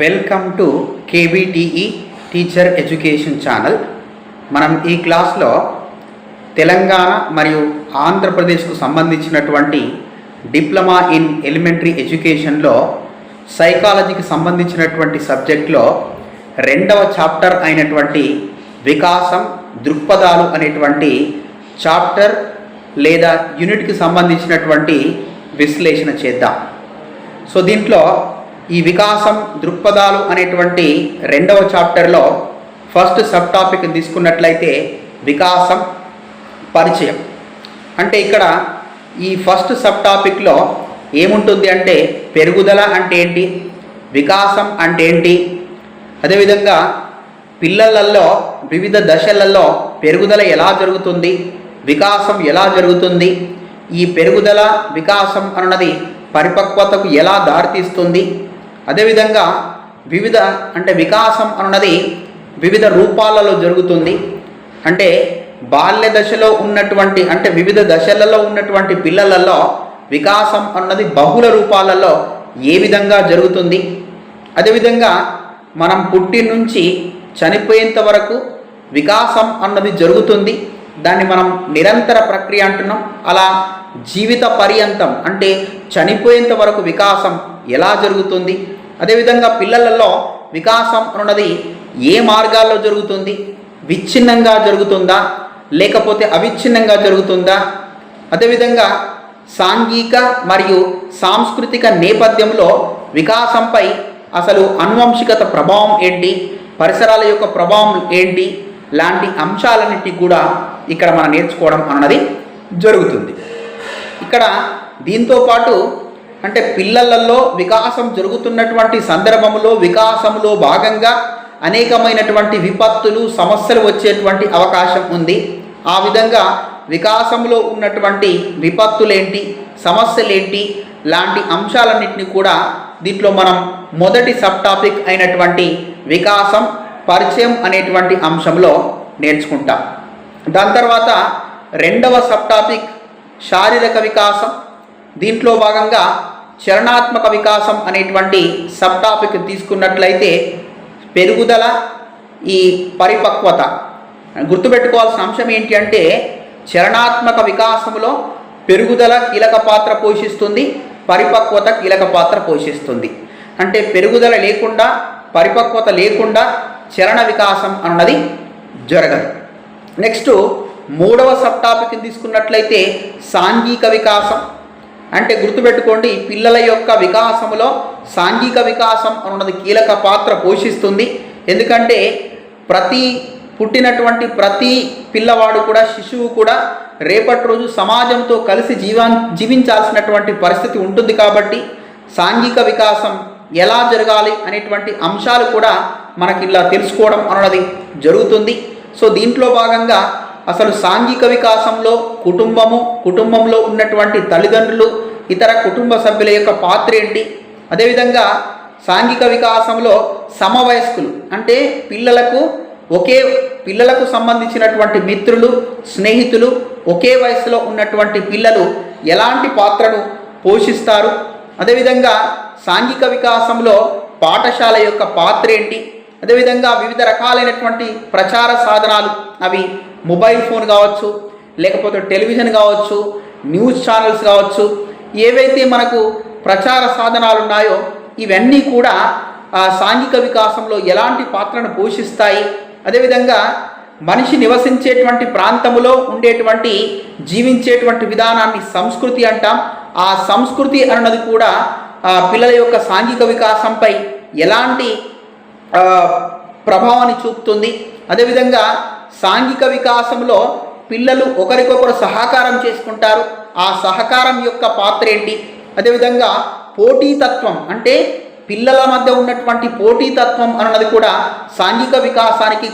Welcome to KBTE teacher education channel. మనం ఈ క్లాస్లో తెలంగాణ మరియు ఆంధ్రప్రదేశ్కు సంబంధించినటువంటి డిప్లొమా ఇన్ ఎలిమెంటరీ ఎడ్యుకేషన్లో సైకాలజీకి సంబంధించినటువంటి సబ్జెక్ట్లో రెండవ చాప్టర్ అయినటువంటి వికాసం దృక్పథాలు అనేటువంటి చాప్టర్ లేదా యూనిట్కి సంబంధించినటువంటి విశ్లేషణ చేద్దాం. సో దీంట్లో ఈ వికాసం దృక్పథాలు అనేటువంటి రెండవ చాప్టర్లో ఫస్ట్ సబ్ టాపిక్ తీసుకున్నట్లయితే వికాసం పరిచయం. అంటే ఇక్కడ ఈ ఫస్ట్ సబ్ టాపిక్లో ఏముంటుంది అంటే పెరుగుదల అంటే ఏంటి? వికాసం అంటే ఏంటి? అదేవిధంగా పిల్లలలో వివిధ దశలలో పెరుగుదల ఎలా జరుగుతుంది? వికాసం ఎలా జరుగుతుంది? ఈ పెరుగుదల వికాసం అన్నది పరిపక్వతకు ఎలా దారితీస్తుంది? అదేవిధంగా వివిధ అంటే వికాసం అన్నది వివిధ రూపాలలో జరుగుతుంది. అంటే బాల్య దశలో ఉన్నటువంటి అంటే వివిధ దశలలో ఉన్నటువంటి పిల్లలలో వికాసం అన్నది బహుళ రూపాలలో ఏ విధంగా జరుగుతుంది. అదేవిధంగా మనం పుట్టి నుంచి చనిపోయేంత వరకు వికాసం అన్నది జరుగుతుంది. దాన్ని మనం నిరంతర ప్రక్రియ అంటున్నాం. అలా జీవిత పర్యంతం అంటే చనిపోయేంత వరకు వికాసం ఎలా జరుగుతుంది? అదేవిధంగా పిల్లలలో వికాసం అన్నది ఏ మార్గాల్లో జరుగుతుంది? విచ్ఛిన్నంగా జరుగుతుందా? లేకపోతే అవిచ్ఛిన్నంగా జరుగుతుందా? అదేవిధంగా సాంఘిక మరియు సాంస్కృతిక నేపథ్యంలో వికాసంపై అసలు అనువంశికత ప్రభావం ఏంటి? పరిసరాల యొక్క ప్రభావం ఏంటి? లాంటి అంశాలన్నిటి కూడా ఇక్కడ మనం నేర్చుకోవడం అన్నది జరుగుతుంది. ఇక్కడ దీంతో పాటు అంటే పిల్లలలో వికాసం జరుగుతున్నటువంటి సందర్భంలో వికాసంలో భాగంగా అనేకమైనటువంటి విపత్తులు సమస్యలు వచ్చేటువంటి అవకాశం ఉంది. ఆ విధంగా వికాసంలో ఉన్నటువంటి విపత్తులేంటి సమస్యలేంటి లాంటి అంశాలన్నింటినీ కూడా దీంట్లో మనం మొదటి సబ్ టాపిక్ అయినటువంటి వికాసం పరిచయం అనేటువంటి అంశంలో నేర్చుకుంటాం. దాని తర్వాత రెండవ సబ్ టాపిక్ శారీరక వికాసం దీంట్లో భాగంగా చరణాత్మక వికాసం అనేటువంటి సబ్ టాపిక్ తీసుకున్నట్లయితే పెరుగుదల ఈ పరిపక్వత. గుర్తుపెట్టుకోవాల్సిన అంశం ఏంటి అంటే చరణాత్మక వికాసంలో పెరుగుదల కీలక పాత్ర పోషిస్తుంది పరిపక్వత కీలక పాత్ర పోషిస్తుంది. అంటే పెరుగుదల లేకుండా పరిపక్వత లేకుండా చరణ వికాసం అన్నది జరగదు. నెక్స్ట్ మూడవ సబ్ టాపిక్ తీసుకున్నట్లయితే సాంఘిక వికాసం. అంటే గుర్తుపెట్టుకోండి పిల్లల యొక్క వికాసములో సాంఘిక వికాసం అన్నది కీలక పాత్ర పోషిస్తుంది. ఎందుకంటే ప్రతి పుట్టినటువంటి ప్రతి పిల్లవాడు కూడా శిశువు కూడా రేపటి రోజు సమాజంతో కలిసి జీవా జీవించాల్సినటువంటి పరిస్థితి ఉంటుంది కాబట్టి సాంఘిక వికాసం ఎలా జరగాలి అనేటువంటి అంశాలు కూడా మనకి ఇలా తెలుసుకోవడం అన్నది జరుగుతుంది. సో దీంట్లో భాగంగా అసలు సాంఘిక వికాసంలో కుటుంబము కుటుంబంలో ఉన్నటువంటి తల్లిదండ్రులు ఇతర కుటుంబ సభ్యుల యొక్క పాత్ర ఏంటి? అదేవిధంగా సాంఘిక వికాసంలో సమవయస్కులు అంటే పిల్లలకు ఒకే పిల్లలకు సంబంధించినటువంటి మిత్రులు స్నేహితులు ఒకే వయసులో ఉన్నటువంటి పిల్లలు ఎలాంటి పాత్రను పోషిస్తారు? అదేవిధంగా సాంఘిక వికాసంలో పాఠశాల యొక్క పాత్ర ఏంటి? అదేవిధంగా వివిధ రకాలైనటువంటి ప్రచార సాధనాలు అవి మొబైల్ ఫోన్ కావచ్చు లేకపోతే టెలివిజన్ కావచ్చు న్యూస్ ఛానల్స్ కావచ్చు ఏవైతే మనకు ప్రచార సాధనాలు ఉన్నాయో ఇవన్నీ కూడా ఆ సాంఘిక వికాసంలో ఎలాంటి పాత్రను పోషిస్తాయి? అదేవిధంగా మనిషి నివసించేటువంటి ప్రాంతములో ఉండేటువంటి జీవించేటువంటి విధానాన్ని సంస్కృతి అంటాం. ఆ సంస్కృతి అన్నది కూడా పిల్లల యొక్క సాంఘిక వికాసంపై ఎలాంటి ప్రభావాన్ని చూపుతుంది. అదేవిధంగా సాంఘిక వికాసంలో పిల్లలు ఒకరికొకరు సహకారం చేసుకుంటారు. ఆ సహకారం యొక్క పాత్ర ఏంటి? అదేవిధంగా పోటీతత్వం అంటే పిల్లల మధ్య ఉన్నటువంటి పోటీతత్వం అన్నది కూడా సాంఘిక వికాసానికి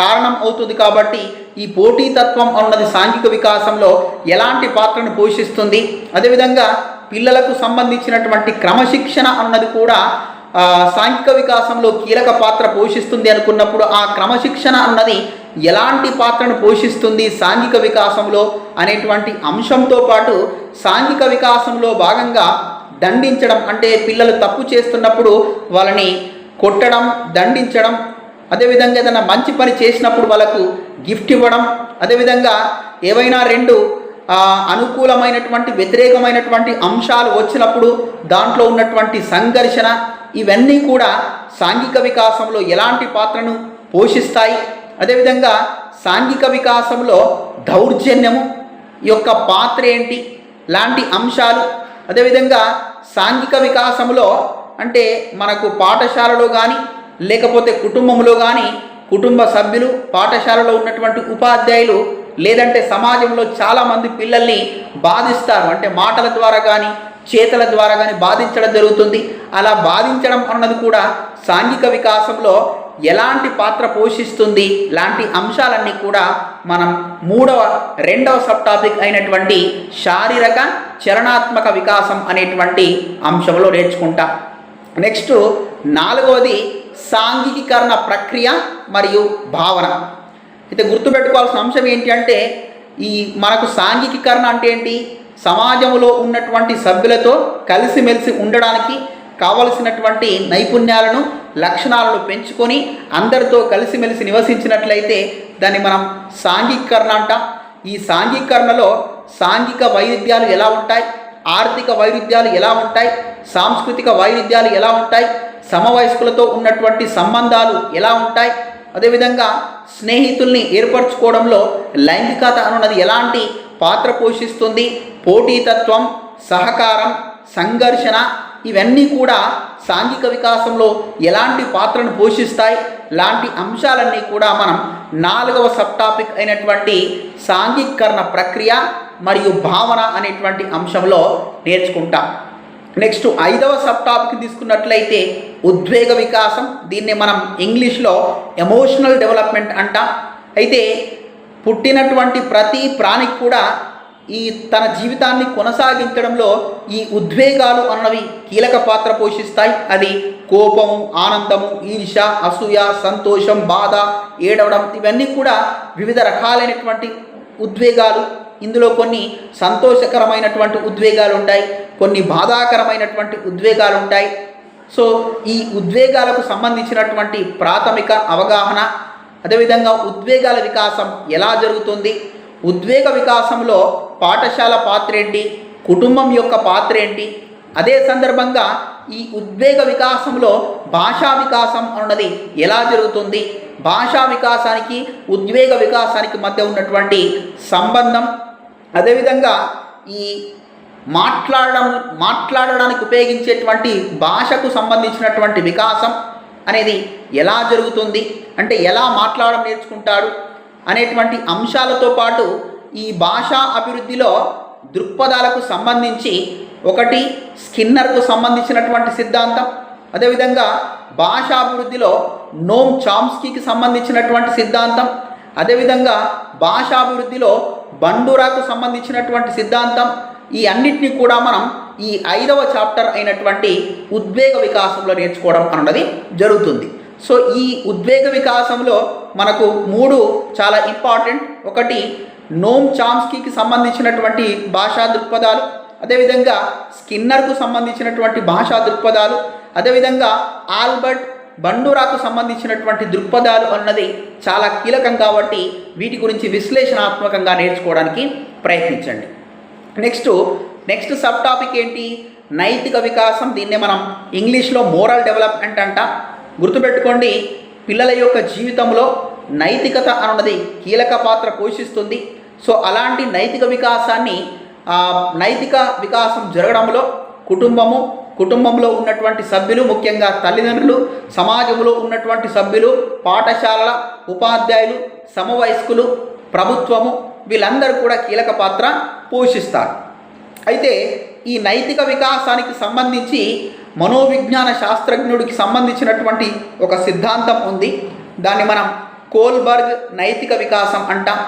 కారణం అవుతుంది కాబట్టి ఈ పోటీతత్వం అన్నది సాంఘిక వికాసంలో ఎలాంటి పాత్రను పోషిస్తుంది? అదేవిధంగా పిల్లలకు సంబంధించినటువంటి క్రమశిక్షణ అన్నది కూడా సాంఘిక వికాసంలో కీలక పాత్ర పోషిస్తుంది అనుకున్నప్పుడు ఆ క్రమశిక్షణ అన్నది ఎలాంటి పాత్రను పోషిస్తుంది సాంఘిక వికాసంలో అనేటువంటి అంశంతో పాటు సాంఘిక వికాసంలో భాగంగా దండించడం అంటే పిల్లలు తప్పు చేస్తున్నప్పుడు వాళ్ళని కొట్టడం దండించడం అదేవిధంగా ఏదైనా మంచి పని చేసినప్పుడు వాళ్ళకు గిఫ్ట్ ఇవ్వడం అదేవిధంగా ఏవైనా రెండు అనుకూలమైనటువంటి వ్యతిరేకమైనటువంటి అంశాలు వచ్చినప్పుడు దాంట్లో ఉన్నటువంటి సంఘర్షణ ఇవన్నీ కూడా సాంఘిక వికాసంలో ఎలాంటి పాత్రను పోషిస్తాయి? అదేవిధంగా సాంఘిక వికాసంలో దౌర్జన్యము యొక్క పాత్ర ఏంటి? లాంటి అంశాలు. అదేవిధంగా సాంఘిక వికాసంలో అంటే మనకు పాఠశాలలో కానీ లేకపోతే కుటుంబంలో కానీ కుటుంబ సభ్యులు పాఠశాలలో ఉన్నటువంటి ఉపాధ్యాయులు లేదంటే సమాజంలో చాలామంది పిల్లల్ని బాధిస్తారు. అంటే మాటల ద్వారా కానీ చేతల ద్వారా కానీ బాధించడం జరుగుతుంది. అలా బాధించడం అన్నది కూడా సాంఘిక వికాసంలో ఎలాంటి పాత్ర పోషిస్తుంది? లాంటి అంశాలన్నీ కూడా మనం మూడవ రెండవ సబ్ టాపిక్ అయినటువంటి శారీరక చరణాత్మక వికాసం అనేటువంటి అంశంలో నేర్చుకుంటాం. నెక్స్ట్ నాలుగవది సాంఘికీకరణ ప్రక్రియ మరియు భావన. అయితే గుర్తుపెట్టుకోవాల్సిన అంశం ఏంటి అంటే ఈ మనకు సాంఘికీకరణ అంటే ఏంటి? సమాజంలో ఉన్నటువంటి సభ్యులతో కలిసిమెలిసి ఉండడానికి కావలసినటువంటి నైపుణ్యాలను లక్షణాలను పెంచుకొని అందరితో కలిసిమెలిసి నివసించినట్లయితే దాన్ని మనం సాంఘికీకరణ అంటాం. ఈ సాంఘికీకరణలో సాంఘిక వైరుధ్యాలు ఎలా ఉంటాయి? ఆర్థిక వైరుధ్యాలు ఎలా ఉంటాయి? సాంస్కృతిక వైరుధ్యాలు ఎలా ఉంటాయి? సమవయస్కులతో ఉన్నటువంటి సంబంధాలు ఎలా ఉంటాయి? అదేవిధంగా స్నేహితుల్ని ఏర్పరచుకోవడంలో లైంగికత అనున్నది ఎలాంటి పాత్ర పోషిస్తుంది? పోటీతత్వం సహకారం సంఘర్షణ ఇవన్నీ కూడా సాంఘిక వికాసంలో ఎలాంటి పాత్రను పోషిస్తాయి? లాంటి అంశాలన్నీ కూడా మనం నాలుగవ సబ్ టాపిక్ అయినటువంటి సాంఘికరణ ప్రక్రియ మరియు భావన అనేటువంటి అంశంలో నేర్చుకుంటాం. నెక్స్ట్ ఐదవ సబ్ టాపిక్ తీసుకున్నట్లయితే ఉద్వేగ వికాసం. దీన్ని మనం ఇంగ్లీష్లో ఎమోషనల్ డెవలప్మెంట్ అంటాం. అయితే పుట్టినటువంటి ప్రతి ప్రాణికి కూడా ఈ తన జీవితాన్ని కొనసాగించడంలో ఈ ఉద్వేగాలు అన్నవి కీలక పాత్ర పోషిస్తాయి. అది కోపము ఆనందము ఈర్ష అసూయ సంతోషం బాధ ఏడవడం ఇవన్నీ కూడా వివిధ రకాలైనటువంటి ఉద్వేగాలు. ఇందులో కొన్ని సంతోషకరమైనటువంటి ఉద్వేగాలు ఉంటాయి కొన్ని బాధాకరమైనటువంటి ఉద్వేగాలు ఉంటాయి సో ఈ ఉద్వేగాలకు సంబంధించినటువంటి ప్రాథమిక అవగాహన అదేవిధంగా ఉద్వేగాల వికాసం ఎలా జరుగుతుంది? ఉద్వేగ వికాసంలో పాఠశాల పాత్ర ఏంటి కుటుంబం యొక్క పాత్ర ఏంటి అదే సందర్భంగా ఈ ఉద్వేగ వికాసంలో భాషా వికాసం అన్నది ఎలా జరుగుతుంది? భాషా వికాసానికి ఉద్వేగ వికాసానికి మధ్య ఉన్నటువంటి సంబంధం అదేవిధంగా ఈ మాట్లాడడం మాట్లాడడానికి ఉపయోగించేటువంటి భాషకు సంబంధించినటువంటి వికాసం అనేది ఎలా జరుగుతుంది అంటే ఎలా మాట్లాడడం నేర్చుకుంటాడు అనేటువంటి అంశాలతో పాటు ఈ భాషా అభివృద్ధిలో దృక్పథాలకు సంబంధించి ఒకటి స్కిన్నర్కు సంబంధించినటువంటి సిద్ధాంతం అదేవిధంగా భాషాభివృద్ధిలో నోమ్ చామ్స్కీకి సంబంధించినటువంటి సిద్ధాంతం అదేవిధంగా భాషాభివృద్ధిలో బండురాకు సంబంధించినటువంటి సిద్ధాంతం ఈ అన్నిటినీ కూడా మనం ఈ ఐదవ చాప్టర్ అయినటువంటి ఉద్వేగ వికాసంలో నేర్చుకోవడం అన్నది జరుగుతుంది. సో ఈ ఉద్వేగ వికాసంలో మనకు మూడు చాలా ఇంపార్టెంట్. ఒకటి నోమ్ చామ్స్కీకి సంబంధించినటువంటి భాషా దృక్పథాలు అదేవిధంగా స్కిన్నర్కు సంబంధించినటువంటి భాషా దృక్పథాలు అదేవిధంగా ఆల్బర్ట్ బండూరాకు సంబంధించినటువంటి దృక్పథాలు అన్నది చాలా కీలకం కాబట్టి వీటి గురించి విశ్లేషణాత్మకంగా నేర్చుకోవడానికి ప్రయత్నించండి. నెక్స్ట్ నెక్స్ట్ సబ్ టాపిక్ ఏంటి? నైతిక వికాసం. దీన్నే మనం ఇంగ్లీష్లో మోరల్ డెవలప్మెంట్ అంట. గుర్తుపెట్టుకోండి పిల్లల యొక్క జీవితంలో నైతికత అన్నది కీలక పాత్ర పోషిస్తుంది. సో అలాంటి నైతిక వికాసాన్ని నైతిక వికాసం జరగడంలో కుటుంబము కుటుంబంలో ఉన్నటువంటి సభ్యులు ముఖ్యంగా తల్లిదండ్రులు సమాజంలో ఉన్నటువంటి సభ్యులు పాఠశాలల ఉపాధ్యాయులు సమవయస్కులు ప్రభుత్వము వీళ్ళందరూ కూడా కీలక పాత్ర పోషిస్తారు. అయితే ఈ నైతిక వికాసానికి సంబంధించి మనోవిజ్ఞాన శాస్త్రజ్ఞుడికి సంబంధించినటువంటి ఒక సిద్ధాంతం ఉంది. దాన్ని మనం కోల్బర్గ్ నైతిక వికాసం అంటాం.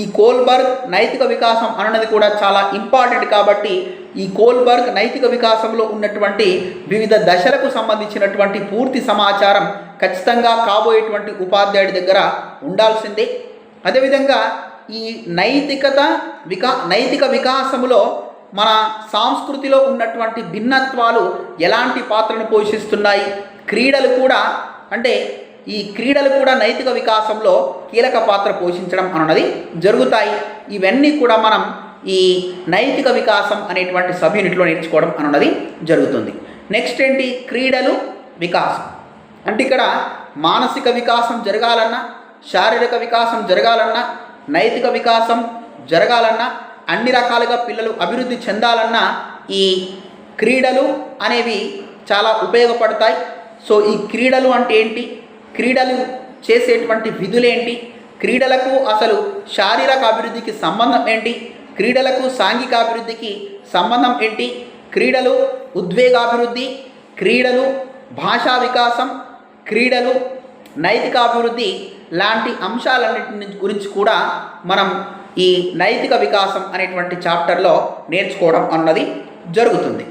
ఈ కోల్బర్గ్ నైతిక వికాసం అన్నది కూడా చాలా ఇంపార్టెంట్ కాబట్టి ఈ కోల్బర్గ్ నైతిక వికాసంలో ఉన్నటువంటి వివిధ దశలకు సంబంధించినటువంటి పూర్తి సమాచారం ఖచ్చితంగా కాబోయేటువంటి ఉపాధ్యాయుడి దగ్గర ఉండాల్సిందే. అదేవిధంగా ఈ నైతికత వికా నైతిక వికాసములో మన సంస్కృతిలో ఉన్నటువంటి భిన్నత్వాలు ఎలాంటి పాత్రను పోషిస్తున్నాయి? క్రీడలు కూడా అంటే ఈ క్రీడలు కూడా నైతిక వికాసంలో కీలక పాత్ర పోషించడం అన్నది జరుగుతాయి. ఇవన్నీ కూడా మనం ఈ నైతిక వికాసం అనేటువంటి సబ్ యూనిట్లో నేర్చుకోవడం అన్నది జరుగుతుంది. నెక్స్ట్ ఏంటి? క్రీడలు వికాసం. అంటే ఇక్కడ మానసిక వికాసం జరగాలన్నా శారీరక వికాసం జరగాలన్నా నైతిక వికాసం జరగాలన్నా అన్ని రకాలుగా పిల్లలు అభివృద్ధి చెందాలన్నా ఈ క్రీడలు అనేవి చాలా ఉపయోగపడతాయి. సో ఈ క్రీడలు అంటే ఏంటి? క్రీడలు చేసేటువంటి విధులేంటి క్రీడలకు అసలు శారీరక అభివృద్ధికి సంబంధం ఏంటి? క్రీడలకు సాంఘిక అభివృద్ధికి సంబంధం ఏంటి? క్రీడలు ఉద్వేగాభివృద్ధి క్రీడలు భాషా వికాసం క్రీడలు నైతికాభివృద్ధి లాంటి అంశాలన్నింటి గురించి కూడా మనం ఈ నైతిక వికాసం అనేటువంటి చాప్టర్లో నేర్చుకోవడం అన్నది జరుగుతుంది.